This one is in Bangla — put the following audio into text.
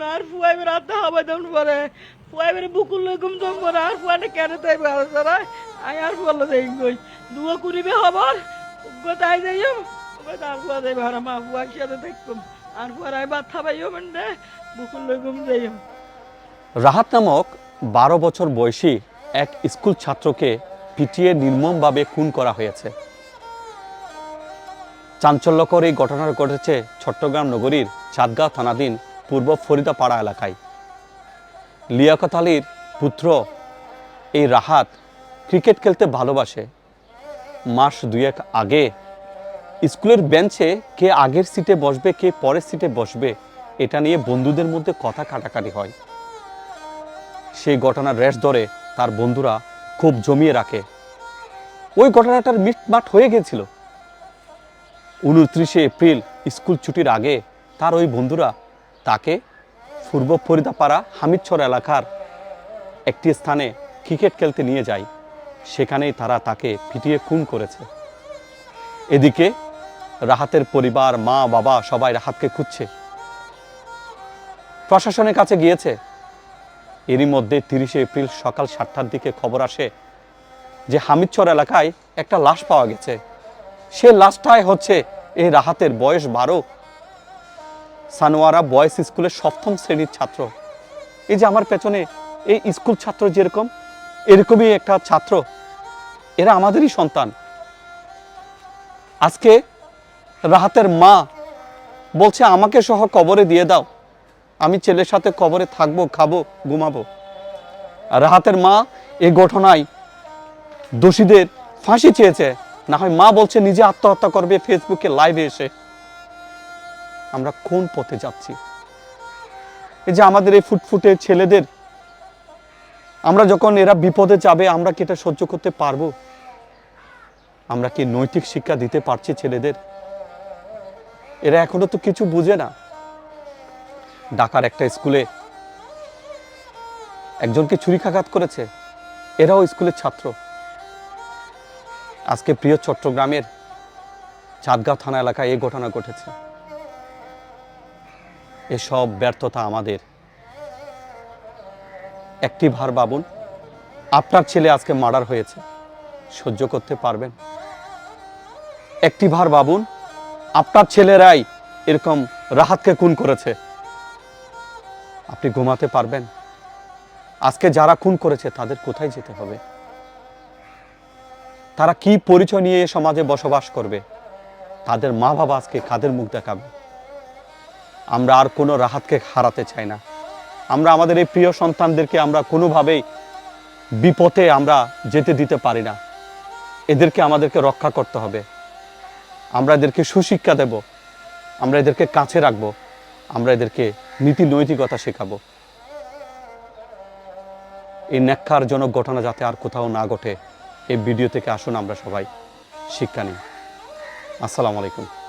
না, আর ফুয়াই বের হবা পরে ফুয়াই বের বুকুল লই পরে আর কেন তাই আর গোতা আর ফুয়া মা ফুয়া আর বুকুল লই রাহাত নামক বারো বছর বয়সী এক স্কুল ছাত্রকে পিটিয়ে নির্মমভাবে খুন করা হয়েছে। চাঞ্চল্যকর এই ঘটনা ঘটেছে চট্টগ্রাম নগরীর চাঁদগাঁও থানাধীন পূর্ব ফরিদাপাড়া এলাকায়। লিয়াকত আলীর পুত্র এই রাহাত ক্রিকেট খেলতে ভালোবাসে। মাস দুয়েক আগে স্কুলের বেঞ্চে কে আগের সিটে বসবে, কে পরের সিটে বসবে, এটা নিয়ে বন্ধুদের মধ্যে কথা কাটাকাটি হয়। সেই ঘটনার রেশ ধরে তার বন্ধুরা খুব জমিয়ে রাখে। ওই ঘটনাটার মিটমাট হয়ে গেছিল উনত্রিশে এপ্রিল স্কুল ছুটির আগে তার ওই বন্ধুরা তাকে পূর্ব ফরিদাপাড়া হামিদছর এলাকার একটি স্থানে ক্রিকেট খেলতে নিয়ে যায়। সেখানেই তারা তাকে পিটিয়ে খুন করেছে। এদিকে রাহাতের পরিবার, মা, বাবা সবাই রাহাতকে খুঁজছে। প্রশাসনের কাছে গিয়েছে। এরই মধ্যে তিরিশে এপ্রিল সকাল সাতটার দিকে খবর আসে যে হামিদচর এলাকায় একটা লাশ পাওয়া গেছে। সে লাশটাই হচ্ছে এই রাহাতের বয়স বারো সানোয়ারা বয়েস স্কুলের সপ্তম শ্রেণির ছাত্র। এই যে আমার পেছনে এই স্কুল ছাত্র যেরকম, এরকমই একটা ছাত্র। এরা আমাদেরই সন্তান। আজকে রাহাতের মা বলছে, আমাকে সহ কবরে দিয়ে দাও। আমি ছেলের সাথে কবরে থাকব, খাব, ঘুমাবো। রাহাতের মা এই ঘটনায় দোষীদের ফাঁসি চেয়েছে। না হয় মা বলছে, নিজে আত্মহত্যা করবে, ফেসবুকে লাইভে এসে। আমরা কোন পথে যাচ্ছি? এই যে আমাদের এই ফুটফুটে ছেলেদের, আমরা যখন এরা বিপদে যাবে, আমরা কি এটা সহ্য করতে পারব? আমরা কি নৈতিক শিক্ষা দিতে পারছি ছেলেদের? এরা এখনও তো কিছু বুঝে না। ঢাকার একটা স্কুলে একজনকে ছুরিকাঘাত করেছে। এরাও স্কুলের ছাত্র। আজকে প্রিয় চট্টগ্রামের চাঁদগাঁও থানা এলাকায় এই ঘটনা ঘটেছে। এসব ব্যর্থতা আমাদের। একটি ভার বাবুন, আপনার ছেলে আজকে মার্ডার হয়েছে, সহ্য করতে পারবেন। একটি ভার বাবুন, আপনার ছেলেরাই এরকম রাহাতকে খুন করেছে। আপনি ঘুমাতে পারবেন। আজকে যারা খুন করেছে, তাদের কোথায় যেতে হবে? তারা কি পরিচয় নিয়ে সমাজে বসবাস করবে? তাদের মা বাবা আজকে কাদের মুখ দেখাবে? আমরা আর কোনো রাহাতকে হারাতে চাই না। আমরা আমাদের এই প্রিয় সন্তানদেরকে আমরা কোনোভাবেই বিপথে আমরা যেতে দিতে পারি না। এদেরকে আমাদেরকে রক্ষা করতে হবে। আমরা এদেরকে সুশিক্ষা দেব। আমরা এদেরকে কাছে রাখব। আমরা এদেরকে নীতি নৈতিকতা শেখাবো। এই ন্যাক্কারজনক ঘটনা যাতে আর কোথাও না ঘটে, এই ভিডিও থেকে আসুন আমরা সবাই। শিক্ষা নিই আসসালামু আলাইকুম।